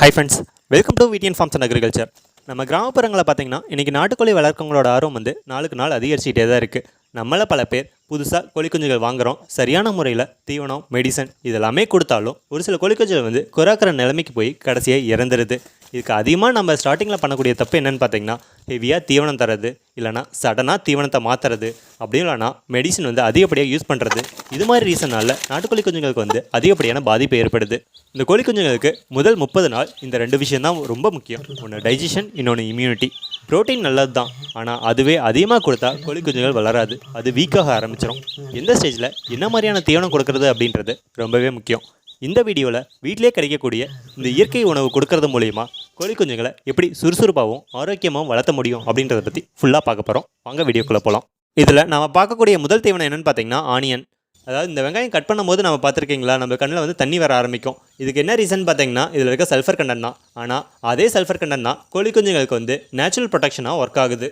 Hi friends welcome to V D N farms and agriculture நம்ம கிராமப்புறங்களை பார்த்தீங்கன்னா இன்றைக்கி நாட்டுக்கோழி வளர்க்கவங்களோட ஆர்வம் வந்து நாளுக்கு நாள் அதிகரிச்சுக்கிட்டே தான் இருக்குது நம்மள பல பேர் புதுசாக கோழிக்குஞ்சுகள் வாங்குகிறோம் வாங்குறோம். சரியான முறையில் தீவனம் மெடிசன் இதெல்லாமே கொடுத்தாலும் ஒரு சில கோழிக்குஞ்சுகள் வந்து குறாக்கிற நிலைமைக்கு போய் கடைசியாக இறந்துருது. இதுக்கு அதிகமாக நம்ம ஸ்டார்டிங்கில் பண்ணக்கூடிய தப்பு என்னென்னு பார்த்தீங்கன்னா ஹெவியாக தீவனம் தரது இல்லைனா சடனாக தீவனத்தை மாற்றுறது அப்படி இல்லைனா மெடிசன் வந்து அதிகப்படியாக யூஸ் பண்ணுறது இது மாதிரி ரீசனால் நாட்டுக்கோழி குஞ்சுங்களுக்கு வந்து அதிகப்படியான பாதிப்பு ஏற்படுது. இந்த கோழி குஞ்சுங்களுக்கு முதல் முப்பது நாள் இந்த ரெண்டு விஷயம் தான் ரொம்ப முக்கியம். ஒன்று டைஜஷன் இன்னொன்று இம்யூனிட்டி ப்ரோட்டீன் நல்லது தான் ஆனால் அதுவே அதிகமாக கொடுத்தா கோழி குஞ்சுகள் வளராது. அது வீக்காக ஆரம்பிச்சிடும் எந்த ஸ்டேஜில் என்ன மாதிரியான தீவனம் கொடுக்கறது அப்படின்றது ரொம்பவே முக்கியம். இந்த வீடியோவில் வீட்டிலே கிடைக்கக்கூடிய இந்த இயற்கை உணவு கொடுக்கறது மூலயமா கோழி குஞ்சுகளை எப்படி சுறுசுறுப்பாகவும் ஆரோக்கியமாகவும் வளர்த்த முடியும் அப்படின்றத பற்றி ஃபுல்லாக பார்க்க போகிறோம் வாங்க வீடியோக்குள்ளே போகலாம் இதில் நம்ம பார்க்கக்கூடிய முதல் தீவனம் என்னென்னு பார்த்தீங்கன்னா ஆனியன் அதாவது இந்த வெங்காயம் கட் பண்ணும்போது நம்ம பார்த்துருக்கீங்களா நம்ம கண்ணில் வந்து தண்ணி வர ஆரம்பிக்கும். இதுக்கு என்ன ரீசன் பார்த்தீங்கன்னா இதில் இருக்க சல்ஃபர் கண்டன் தான். ஆனால் அதே சல்ஃபர் கண்டன் தான் கோழி குஞ்சுங்களுக்கு வந்து நேச்சுரல் ப்ரொடெக்ஷனாக ஒர்க் ஆகுது.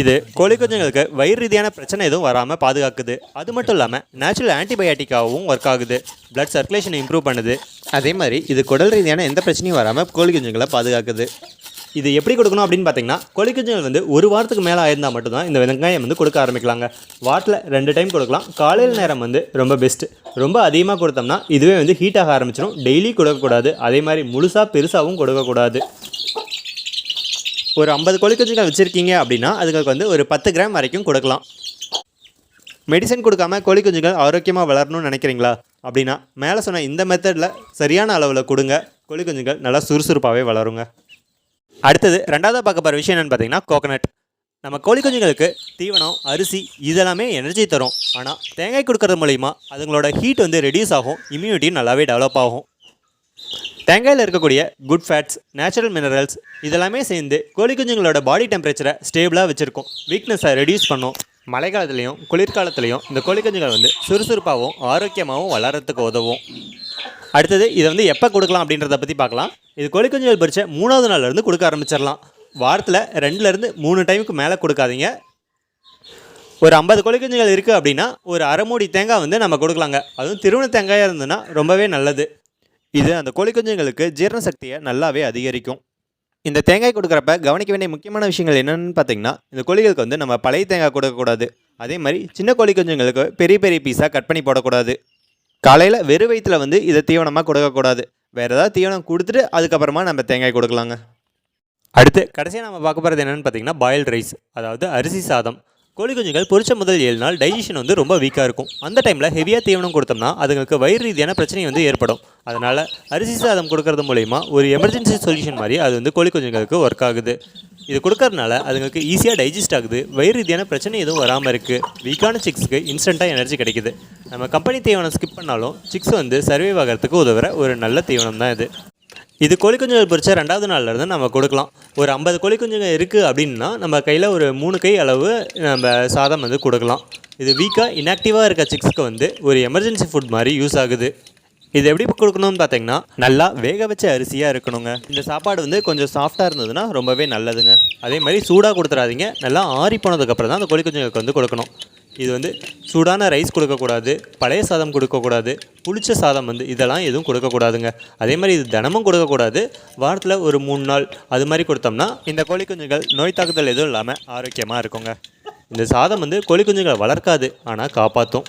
இது கோழி குஞ்சுங்களுக்கு வயிறு ரீதியான பிரச்சனை எதுவும் வராமல் பாதுகாக்குது. அது மட்டும் இல்லாமல் நேச்சுரல் ஆன்டிபயோட்டிக்காகவும் ஒர்க் ஆகுது. பிளட் சர்க்குலேஷனை இம்ப்ரூவ் பண்ணுது. அதே மாதிரி இது குடல் ரீதியான எந்த பிரச்சனையும் வராமல் கோழி குஞ்சுங்களை பாதுகாக்குது. இது எப்படி கொடுக்கணும் அப்படின்னு பார்த்தீங்கன்னா கோழி குஞ்சுகள் வந்து ஒரு வாரத்துக்கு மேலே ஆயிருந்தால் மட்டும்தான் இந்த வெங்காயம் வந்து கொடுக்க ஆரம்பிக்கலாங்க. வாரத்தில் ரெண்டு டைம் கொடுக்கலாம். காலையில் நேரம் வந்து ரொம்ப பெஸ்ட்டு ரொம்ப அதிகமாக கொடுத்தோம்னா இதுவே வந்து ஹீட் ஆக ஆரம்பிச்சிடும் டெய்லி கொடுக்கக்கூடாது. அதே மாதிரி முழுசாக பெருசாகவும் கொடுக்கக்கூடாது. ஒரு ஐம்பது கோழி குஞ்சுகள் வச்சுருக்கீங்க அப்படின்னா அதுக்கு வந்து ஒரு பத்து கிராம் வரைக்கும் கொடுக்கலாம். மெடிசன் கொடுக்காம கோழி குஞ்சுகள் ஆரோக்கியமாக வளரணும்னு நினைக்கிறீங்களா? அப்படின்னா மேலே சொன்ன இந்த மெத்தடில் சரியான அளவில் கொடுங்க. கோழி குஞ்சுகள் நல்லா சுறுசுறுப்பாகவே வளருங்க. அடுத்தது ரெண்டாவது பார்க்க போகிற விஷயம் என்னென்னு பார்த்தீங்கன்னா கோகனட் நம்ம கோழி குஞ்சுங்களுக்கு தீவனம் அரிசி இதெல்லாமே எனர்ஜி தரும். ஆனால் தேங்காய் கொடுக்கறது மூலிமா அதுங்களோட ஹீட் வந்து ரெடியூஸ் ஆகும் இம்யூனிட்டியும் நல்லாவே டெவலப் ஆகும். தேங்காயில் இருக்கக்கூடிய குட் ஃபேட்ஸ் நேச்சுரல் மினரல்ஸ் இதெல்லாமே சேர்ந்து கோழி குஞ்சுங்களோட பாடி டெம்பரேச்சரை ஸ்டேபிளாக வச்சுருக்கும். வீக்னஸை ரெடியூஸ் பண்ணும். மழைக்காலத்துலேயும் குளிர்காலத்துலேயும் இந்த கோழி குஞ்சுகள் வந்து சுறுசுறுப்பாகவும் ஆரோக்கியமாகவும் வளர்கிறதுக்கு உதவும். அடுத்தது இதை வந்து எப்போ கொடுக்கலாம் அப்படின்றத பற்றி பார்க்கலாம். இது கோழி குஞ்சுகள் பறிச்ச மூணாவது நாள்லேருந்து கொடுக்க ஆரம்பிச்சிடலாம். வாரத்தில் ரெண்டுலேருந்து மூணு டைமுக்கு மேலே கொடுக்காதீங்க. ஒரு ஐம்பது கோழி குஞ்சுகள் இருக்குது அப்படின்னா ஒரு அரை மூடி தேங்காய் வந்து நம்ம கொடுக்கலாங்க. அதுவும் திருவண்ண தேங்காயாக இருந்ததுன்னா ரொம்பவே நல்லது. இது அந்த கோழி குஞ்சுங்களுக்கு ஜீரண சக்தியை நல்லாவே அதிகரிக்கும். இந்த தேங்காய் கொடுக்குறப்ப கவனிக்க வேண்டிய முக்கியமான விஷயங்கள் என்னென்னு பார்த்தீங்கன்னா இந்த கோழிகளுக்கு வந்து நம்ம பழைய தேங்காய் கொடுக்கக்கூடாது. அதே மாதிரி சின்ன கோழி குஞ்சுங்களுக்கு பெரிய பெரிய பீஸாக கட் பண்ணி போடக்கூடாது. காலையில் வெறும் வயிற்றில் வந்து இதை தீவனமாக கொடுக்கக்கூடாது. வேறு ஏதாவது தீவனம் கொடுத்துட்டு அதுக்கப்புறமா நம்ம தேங்காய் கொடுக்கலாங்க. அடுத்து கடைசியாக நம்ம பார்க்க போகிறது என்னென்னு பார்த்தீங்கன்னா பாயில் ரைஸ் அதாவது அரிசி சாதம். கோழி குஞ்சுகள் பொறிச்ச முதல் ஏழு நாள் டைஜஷன் வந்து ரொம்ப வீக்காக இருக்கும். அந்த டைமில் ஹெவியாக தீவனம் கொடுத்தோம்னா அதுங்களுக்கு வயிறு ரீதியான பிரச்சனை வந்து ஏற்படும். அதனால் அரிசி சாதம் கொடுக்கறது மூலயமா ஒரு எமர்ஜென்சி சொல்யூஷன் மாதிரி அது வந்து கோழி குஞ்சுங்களுக்கு ஒர்க் ஆகுது. இது கொடுக்கறதுனால அதுங்களுக்கு ஈஸியாக டைஜஸ்ட் ஆகுது. வயிறு ரீதியான பிரச்சனை எதுவும் வராமல் இருக்குது வீக்கான சிக்ஸுக்கு இன்ஸ்டண்ட்டாக எனர்ஜி கிடைக்குது. நம்ம கம்பெனி தீவனம் ஸ்கிப் பண்ணாலும் சிக்ஸ் வந்து சர்வைவ் ஆகிறதுக்கு உதவுற ஒரு நல்ல தீவனம் தான் இது. இது கோழி குஞ்சுகள் பொறிச்ச ரெண்டாவது நாள்ல இருந்து நம்ம கொடுக்கலாம். ஒரு ஐம்பது கோழி குஞ்சுகள் இருக்குது அப்படின்னா நம்ம கையில் ஒரு மூணு கை அளவு நம்ம சாதம் வந்து கொடுக்கலாம். இது வீக்காக இன்ஆக்டிவாக இருக்க சிக்ஸ்க்கு வந்து ஒரு எமர்ஜென்சி ஃபுட் மாதிரி யூஸ் ஆகுது. இது எப்படி கொடுக்கணும்னு பார்த்தீங்கன்னா நல்லா வேக வச்ச அரிசியாக இருக்கணுங்க. இந்த சாப்பாடு வந்து கொஞ்சம் சாஃப்டாக இருந்ததுன்னா ரொம்பவே நல்லதுங்க. அதே மாதிரி சூடாக கொடுத்துறாதீங்க. நல்லா ஆறி போனதுக்கப்புறம் தான் அந்த கோழி குஞ்சுங்களுக்கு வந்து கொடுக்கணும். இது வந்து சூடான ரைஸ் கொடுக்கக்கூடாது பழைய சாதம் கொடுக்கக்கூடாது புளிச்ச சாதம் வந்து இதெல்லாம் எதுவும் கொடுக்கக்கூடாதுங்க. அதே மாதிரி இது தினமும் கொடுக்கக்கூடாது வாரத்தில் ஒரு மூணு நாள் அது மாதிரி கொடுத்தோம்னா இந்த கோழி குஞ்சுகள் நோய் தாக்குதல் எதுவும் இல்லாமல் ஆரோக்கியமாக இருக்குங்க. இந்த சாதம் வந்து கோழி குஞ்சுகளை வளர்க்காது ஆனால் காப்பாற்றும்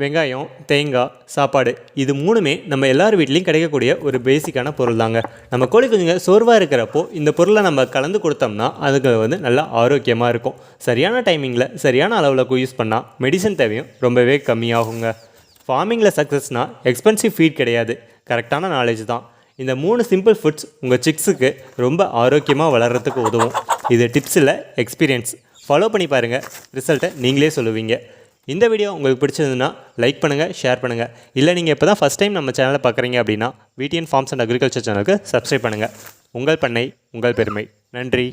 வெங்காயம் தேங்காய் சாப்பாடு இது மூணுமே நம்ம எல்லார் வீட்லேயும் கிடைக்கக்கூடிய ஒரு பேசிக்கான பொருள் தாங்க நம்ம கோழி குஞ்சுங்க சோர்வாக இருக்கிறப்போ இந்த பொருளை நம்ம கலந்து கொடுத்தோம்னா அதுக்கு வந்து நல்லா ஆரோக்கியமாக இருக்கும். சரியான டைமிங்கில் சரியான அளவில் யூஸ் பண்ணால் மெடிசன் தேவையும் ரொம்பவே கம்மியாகுங்க. ஃபார்மிங்கில் சக்ஸஸ்னால் எக்ஸ்பென்சிவ் ஃபீட் கிடையாது. கரெக்டான நாலேஜ் தான். இந்த மூணு சிம்பிள் ஃபுட்ஸ் உங்கள் சிக்ஸுக்கு ரொம்ப ஆரோக்கியமாக வளர்கிறதுக்கு உதவும். இது டிப்ஸில் எக்ஸ்பீரியன்ஸ் ஃபாலோ பண்ணி பாருங்கள் ரிசல்ட்டை நீங்களே சொல்லுவீங்க. இந்த வீடியோ உங்களுக்கு பிடிச்சிருந்ததுன்னா லைக் பண்ணுங்கள் ஷேர் பண்ணுங்கள் இல்லை நீங்கள் இப்போ தான் ஃபஸ்ட் டைம் நம்ம சேனலை பார்க்குறீங்க அப்படின்னா V D N farms and agriculture சேனலுக்கு சப்ஸ்கிரைப் பண்ணுங்கள் உங்கள் பண்ணை உங்கள் பெருமை. நன்றி.